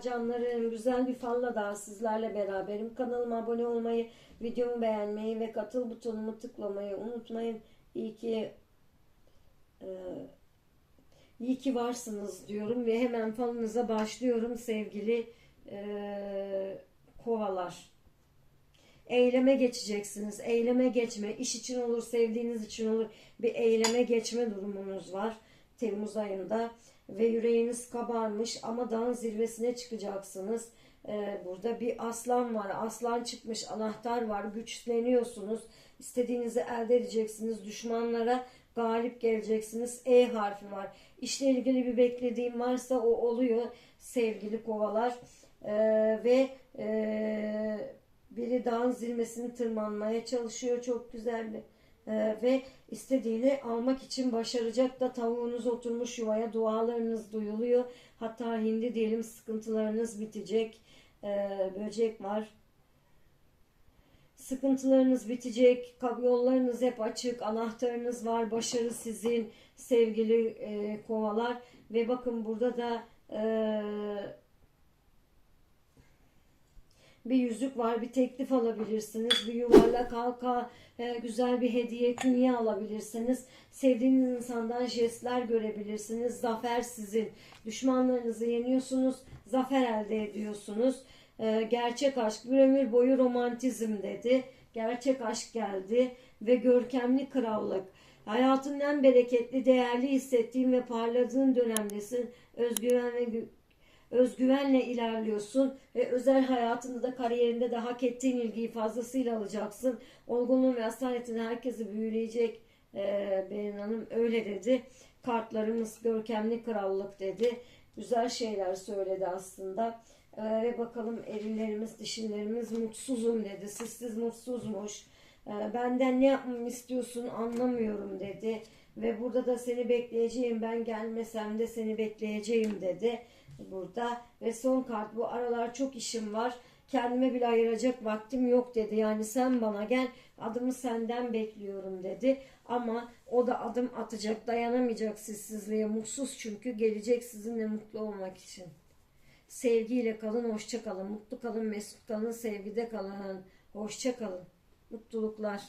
Canlarım güzel bir falla daha sizlerle beraberim. Kanalıma abone olmayı, videomu beğenmeyi ve katıl butonumu tıklamayı unutmayın. İyi ki e, iyi ki varsınız diyorum ve hemen falınıza başlıyorum sevgili e, kovalar. Eyleme geçeceksiniz. Eyleme geçme. iş için olur, sevdiğiniz için olur. Bir eyleme geçme durumunuz var. Temmuz ayında. Ve yüreğiniz kabarmış ama dağın zirvesine çıkacaksınız. Ee, burada bir aslan var. Aslan çıkmış. Anahtar var. Güçleniyorsunuz. İstediğinizi elde edeceksiniz. Düşmanlara galip geleceksiniz. E harfi var. İşle ilgili bir beklediğim varsa o oluyor sevgili kovalar. Ee, ve e, biri dağın zirvesini tırmanmaya çalışıyor. Çok güzel bir ee, ve istediğini almak için başaracak da tavuğunuz oturmuş yuvaya dualarınız duyuluyor. Hatta hindi diyelim sıkıntılarınız bitecek. Ee, böcek var. Sıkıntılarınız bitecek. Yollarınız hep açık. Anahtarınız var. Başarı sizin sevgili e, kovalar. Ve bakın burada da e, bir yüzük var, bir teklif alabilirsiniz, bir yuvarlak halka, e, güzel bir hediye, künye alabilirsiniz. Sevdiğiniz insandan jestler görebilirsiniz. Zafer sizin. Düşmanlarınızı yeniyorsunuz, zafer elde ediyorsunuz. E, gerçek aşk, bir ömür boyu romantizm dedi. Gerçek aşk geldi ve görkemli krallık. Hayatın en bereketli, değerli hissettiğin ve parladığın dönemdesin. Özgüven ve özgüvenle ilerliyorsun ve özel hayatında da kariyerinde de hak ettiğin ilgiyi fazlasıyla alacaksın. Olgunluğun ve asaletin herkesi büyüleyecek ee, Berin Hanım öyle dedi. Kartlarımız görkemli krallık dedi. Güzel şeyler söyledi aslında. Ee, ve bakalım erillerimiz, dişillerimiz mutsuzum dedi. Sizsiz mutsuzmuş. Ee, benden ne yapmamı istiyorsun anlamıyorum dedi. Ve burada da seni bekleyeceğim ben gelmesem de seni bekleyeceğim dedi burada. Ve son kart bu aralar çok işim var. Kendime bile ayıracak vaktim yok dedi. Yani sen bana gel adımı senden bekliyorum dedi. Ama o da adım atacak dayanamayacak sessizliğe mutsuz çünkü gelecek sizinle mutlu olmak için. Sevgiyle kalın, hoşça kalın, mutlu kalın, mesut kalın, sevgide kalın, hoşça kalın. Mutluluklar.